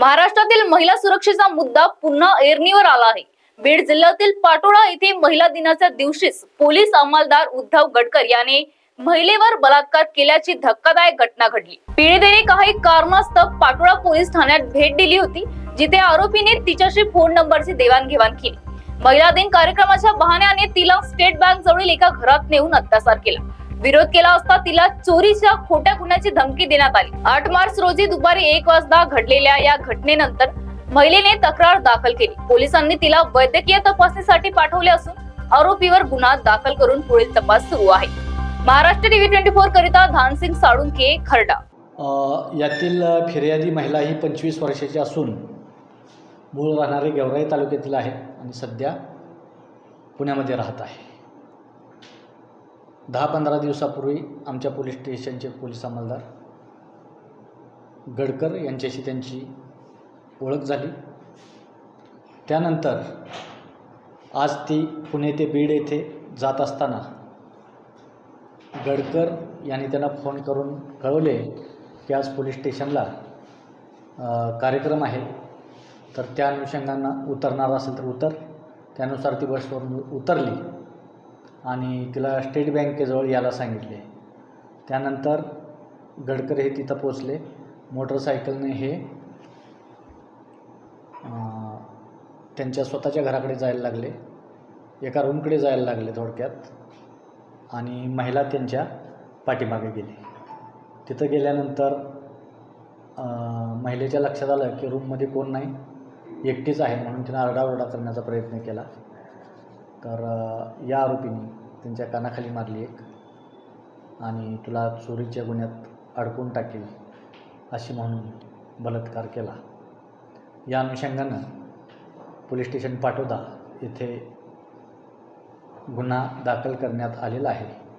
महाराष्ट्रातील महिला सुरक्षेचा मुद्दा पुन्हा एरणीवर आला आहे. बीड जिल्ह्यातील पाटोळा येथे महिला दिनाच्या दिवशीच पोलीस अंमलदार उद्धव गडकर याने महिलेवर बलात्कार केल्याची धक्कादायक घटना घडली. पीडितेने काही कारणास्तव पाटोळा पोलीस ठाण्यात भेट दिली होती जिथे आरोपीने तिच्याशी फोन नंबरची देवाणघेवाण केली. महिला दिन कार्यक्रमाच्या बहाण्याने तिला स्टेट बँक जवळील एका घरात नेऊन अत्याचार केला. विरोध केला असता तिला चोरीच्या खोट्या गुन्ह्याची धमकी देण्यात आली. आठ मार्च रोजी दुपारी एक वाजता घडलेल्या या घटनेनंतर महिलेने तक्रार दाखल केली. पोलिसांनी तिला वैद्यकीय तपासणीसाठी पाठवले असून आरोपीवर गुन्हा दाखल करून पुढील तपास सुरू आहे. महाराष्ट्र टीव्ही ट्वेंटी फोर करिता धानसिंग साळुंके खरडा. यातील फिर्यादी महिला ही पंचवीस वर्षाची असून मूळ राहणारी गेवराई तालुक्यातील आहे आणि सध्या पुण्यामध्ये राहत आहे. दहा पंधरा दिवसापूर्वी आमच्या पोलीस स्टेशनचे पोलीस अंमलदार गडकर यांच्याशी त्यांची ओळख झाली. त्यानंतर आज ती पुणे ते बीड येथे जात असताना गडकर यांनी त्यांना फोन करून कळवले की आज पोलीस स्टेशनला कार्यक्रम आहे. तर त्या अनुषंगांना उतरणार असेल तर उतर. त्यानुसार ती बसवरून उतरली. आणि तिला स्टेट बँकेजवळ यायला सांगितले. त्यानंतर गडकर हे तिथं पोचले मोटरसायकलने हे त्यांच्या स्वतःच्या घराकडे जायला लागले. एका रूमकडे जायला लागले थोडक्यात आणि महिला त्यांच्या पाठीमागे गेली. तिथं गेल्यानंतर महिलेच्या लक्षात आलं की रूममध्ये कोण नाही एकटीच आहे म्हणून तिनं आरडाओरडा करण्याचा प्रयत्न केला. तर या आरोपीने त्यांच्या कानाखाली मारली एक आणि तुला चोरीच्या गुन्ह्यात अडकून टाकेल अशी म्हणून बलात्कार केला. या अनुषंगानं पोलीस स्टेशन पाटोदा येथे गुन्हा दाखल करण्यात आलेला आहे.